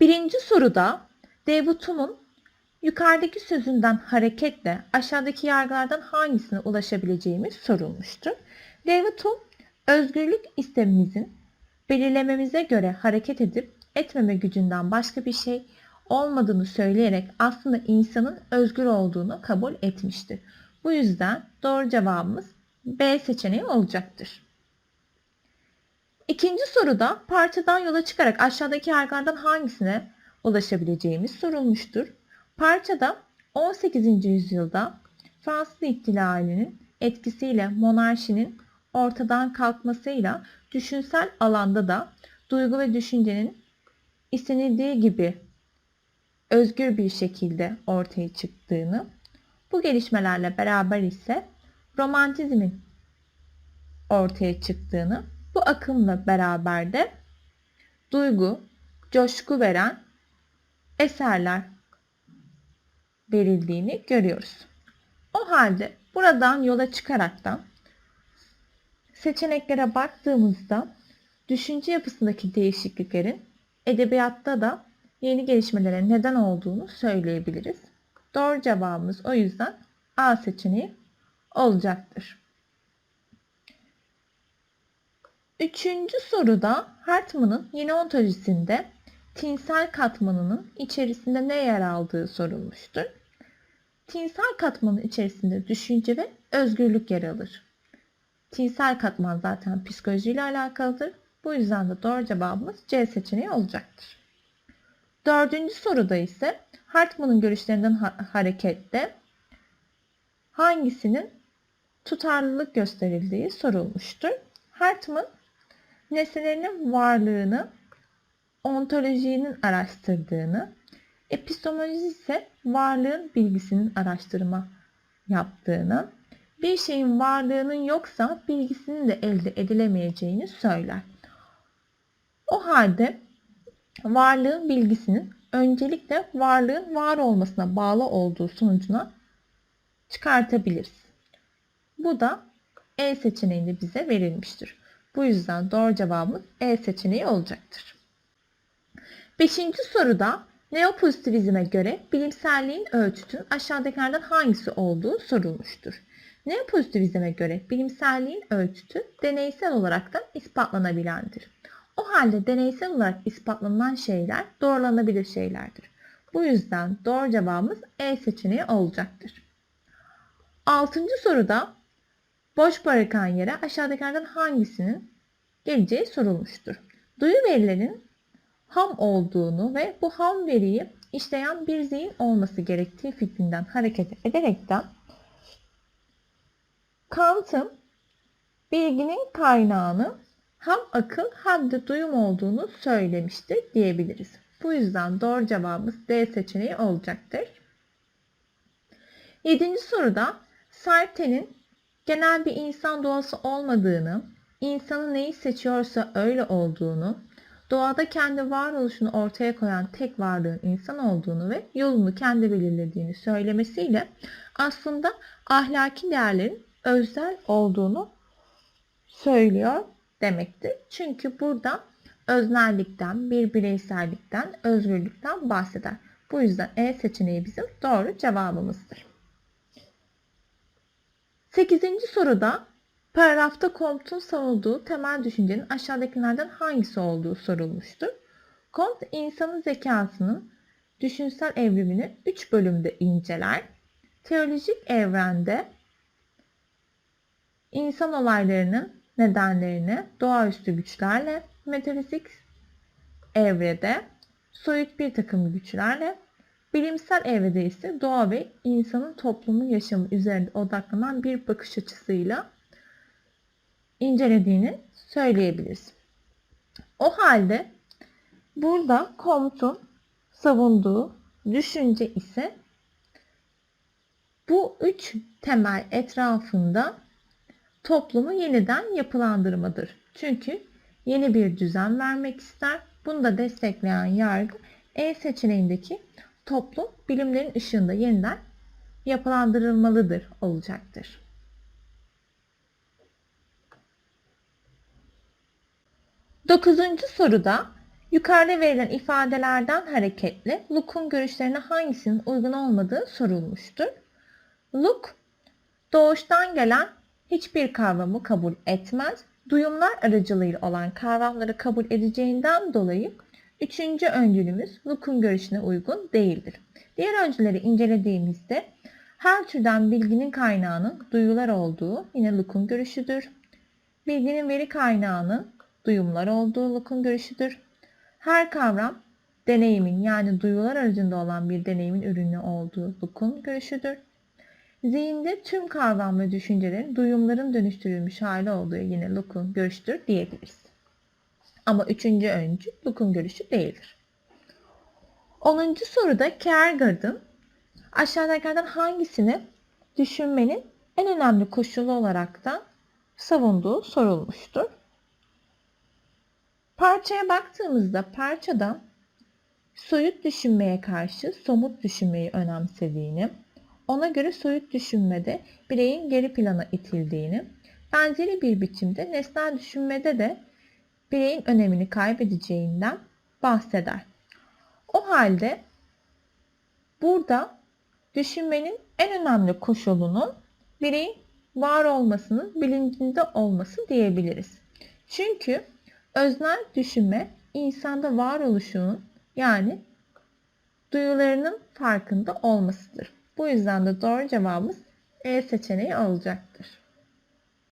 Birinci soruda Hume'un yukarıdaki sözünden hareketle aşağıdaki yargılardan hangisine ulaşabileceğimiz sorulmuştur. Hume, özgürlük istemimizin belirlememize göre hareket edip etmeme gücünden başka bir şey olmadığını söyleyerek aslında insanın özgür olduğunu kabul etmiştir. Bu yüzden doğru cevabımız B seçeneği olacaktır. İkinci soruda parçadan yola çıkarak aşağıdaki yargılardan hangisine ulaşabileceğimiz sorulmuştur. Parçada 18. yüzyılda Fransız ihtilalinin etkisiyle monarşinin ortadan kalkmasıyla düşünsel alanda da duygu ve düşüncenin istenildiği gibi özgür bir şekilde ortaya çıktığını, bu gelişmelerle beraber ise romantizmin ortaya çıktığını, bu akımla beraber de duygu, coşku veren eserler verildiğini görüyoruz. O halde buradan yola çıkaraktan seçeneklere baktığımızda düşünce yapısındaki değişikliklerin edebiyatta da yeni gelişmelere neden olduğunu söyleyebiliriz. Doğru cevabımız o yüzden A seçeneği olacaktır. Üçüncü soruda Hartman'ın yeni ontolojisinde tinsel katmanının içerisinde ne yer aldığı sorulmuştur. Tinsel katmanın içerisinde düşünce ve özgürlük yer alır. Tinsel katman zaten psikolojiyle alakalıdır. Bu yüzden de doğru cevabımız C seçeneği olacaktır. Dördüncü soruda ise Hartman'ın görüşlerinden ha- hareketle hangisinin tutarlılık gösterildiği sorulmuştur. Hartman nesnelerinin varlığını ontolojinin araştırdığını, epistemoloji ise varlığın bilgisinin araştırma yaptığını, bir şeyin varlığının yoksa bilgisinin de elde edilemeyeceğini söyler. O halde varlığın bilgisinin öncelikle varlığın var olmasına bağlı olduğu sonucuna çıkartabiliriz. Bu da E seçeneğinde bize verilmiştir. Bu yüzden doğru cevabımız E seçeneği olacaktır. Beşinci soruda neopozitivizme göre bilimselliğin ölçütün aşağıdakilerden hangisi olduğu sorulmuştur. Neopozitivizme göre bilimselliğin ölçütü deneysel olarak da ispatlanabilendir. O halde deneysel olarak ispatlanan şeyler doğrulanabilir şeylerdir. Bu yüzden doğru cevabımız E seçeneği olacaktır. Altıncı soruda boş bırakan yere aşağıdakilerden hangisinin geleceği sorulmuştur. Duyu verilerinin ham olduğunu ve bu ham veriyi işleyen bir zihin olması gerektiği fikrinden hareket ederekten Kant'ın bilginin kaynağını hem akıl hem de duyum olduğunu söylemiştir diyebiliriz. Bu yüzden doğru cevabımız D seçeneği olacaktır. Yedinci soruda Sartre'nin genel bir insan doğası olmadığını, insanı neyi seçiyorsa öyle olduğunu, doğada kendi varoluşunu ortaya koyan tek varlığın insan olduğunu ve yolunu kendi belirlediğini söylemesiyle aslında ahlaki değerlerin özel olduğunu söylüyor demektir. Çünkü burada öznellikten, bir bireysellikten, özgürlükten bahseder. Bu yüzden E seçeneği bizim doğru cevabımızdır. 8. soruda paragrafta Comte'un savunduğu temel düşüncenin aşağıdakilerden hangisi olduğu sorulmuştur. Comte insanın zekasının düşünsel evrimini 3 bölümde inceler. Teolojik evrende insan olaylarının nedenlerini doğaüstü güçlerle, metafizik evrede soyut bir takım güçlerle, bilimsel evrede ise doğa ve insanın toplumun yaşamı üzerinde odaklanan bir bakış açısıyla incelediğini söyleyebiliriz. O halde burada Comte'un savunduğu düşünce ise bu üç temel etrafında toplumu yeniden yapılandırmadır. Çünkü yeni bir düzen vermek ister. Bunu da destekleyen yargı E seçeneğindeki toplum bilimlerin ışığında yeniden yapılandırılmalıdır olacaktır. Dokuzuncu soruda Yukarıda verilen ifadelerden hareketle Luke'un görüşlerine hangisinin uygun olmadığı sorulmuştur. Luke, doğuştan gelen hiçbir kavramı kabul etmez, duyumlar aracılığıyla olan kavramları kabul edeceğinden dolayı üçüncü öncülümüz Luke'un görüşüne uygun değildir. Diğer öncüleri incelediğimizde her türden bilginin kaynağının duyular olduğu yine Luke'un görüşüdür. Bilginin veri kaynağının duyumlar olduğu Luke'un görüşüdür. Her kavram deneyimin yani duyular aracında olan bir deneyimin ürünü olduğu Luke'un görüşüdür. Zihinde tüm kavram ve düşüncelerin duyumların dönüştürülmüş hali olduğu yine Luke'un görüşüdür diyebiliriz. Ama üçüncü öncü Luke'un görüşü değildir. 10. soruda Kierkegaard'ın aşağıdakilerden hangisini düşünmenin en önemli koşulu olarak da savunduğu sorulmuştur. Parçaya baktığımızda parçada soyut düşünmeye karşı somut düşünmeyi önemsediğini, ona göre soyut düşünmede bireyin geri plana itildiğini, benzeri bir biçimde nesnel düşünmede de bireyin önemini kaybedeceğinden bahseder. O halde burada düşünmenin en önemli koşulunun bireyin var olmasının bilincinde olması diyebiliriz. Çünkü öznel düşünme insanda varoluşunun yani duyularının farkında olmasıdır. Bu yüzden de doğru cevabımız E seçeneği olacaktır.